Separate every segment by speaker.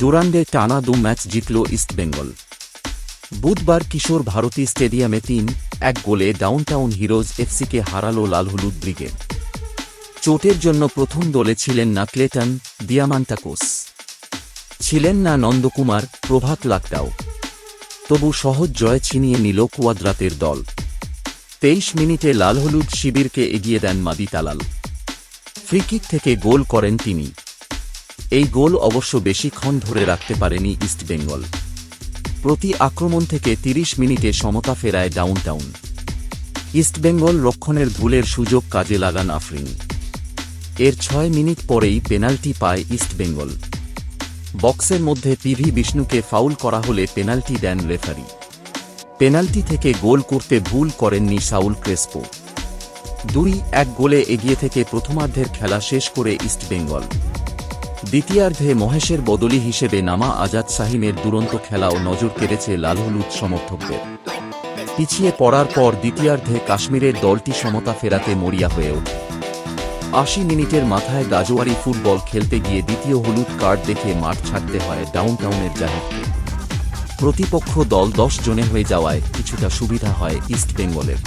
Speaker 1: ডুরান্ডে টানা দু ম্যাচ জিতল ইস্টবেঙ্গল বুধবার কিশোর ভারতী স্টেডিয়ামে তিন, এক গোলে ডাউনটাউন হিরোজ এফসিকে হারালো লালহলুদ ব্রিগেড। চোটের জন্য প্রথম দলে ছিলেন না ক্লেটন দিয়ামান্টাকোস ছিলেন না নন্দকুমার, প্রভাত লাকটাও। তবু সহজ জয় ছিনিয়ে নিল কুয়াদ্রাতের দল। তেইশ মিনিটে লালহলুদ শিবিরকে এগিয়ে দেন মাদি তালাল। ফ্রিকিক থেকে গোল করেন তিনি। এই গোল অবশ্য বেশিক্ষণ ধরে রাখতে পারেনি ইস্টবেঙ্গল প্রতি আক্রমণ থেকে ৩০ মিনিটে সমতা ফেরায় ডাউনটাউন। ইস্টবেঙ্গল রক্ষণের ভুলের সুযোগ কাজে লাগান আফরিন। এর ছয় মিনিট পরেই পেনাল্টি পায় ইস্টবেঙ্গল বক্সের মধ্যে পিভি বিষ্ণুকে ফাউল করা হলে পেনাল্টি দেন রেফারি। পেনাল্টি থেকে গোল করতে ভুল করেননি সাউল ক্রেসপো। দুই এক গোলে এগিয়ে থেকে প্রথমার্ধের খেলা শেষ করে ইস্টবেঙ্গল দ্বিতীয়ার্ধে মহেশের বদলি হিসেবে নামা আজাদ সাহিমের দুরন্ত খেলাও নজর কেড়েছে লালহলুদ সমর্থকদের। পিছিয়ে পড়ার পর দ্বিতীয়ার্ধে কাশ্মীরের দলটি সমতা ফেরাতে মরিয়া হয়ে ওঠে। আশি মিনিটের মাথায় গাজোয়ারি ফুটবল খেলতে গিয়ে দ্বিতীয় হলুদ কার্ড দেখে মাঠ ছাড়তে হয় ডাউনটাউনের জাহিদকে। প্রতিপক্ষ দল দশ জনে হয়ে যাওয়ায় কিছুটা সুবিধা হয় ইস্টবেঙ্গলের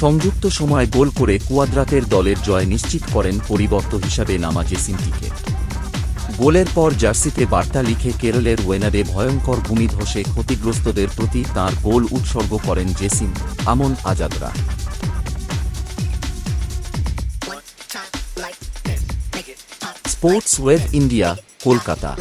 Speaker 1: সংযুক্ত সময় গোল করে কুয়াদ্রাতের দলের জয় নিশ্চিত করেন পরিবর্ত হিসাবে নামা জেসিমটিকে গোলের পর জার্সিতে বার্তা লিখে কেরলের ওয়েনারে ভয়ঙ্কর ভূমিধসে ক্ষতিগ্রস্তদের প্রতি তার গোল উৎসর্গ করেন জেসিম আমন আজাদরা। sports wave India Kolkata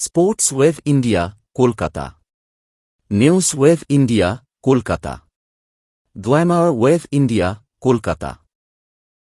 Speaker 1: sports wave India Kolkata news wave India Kolkata glamour wave India Kolkata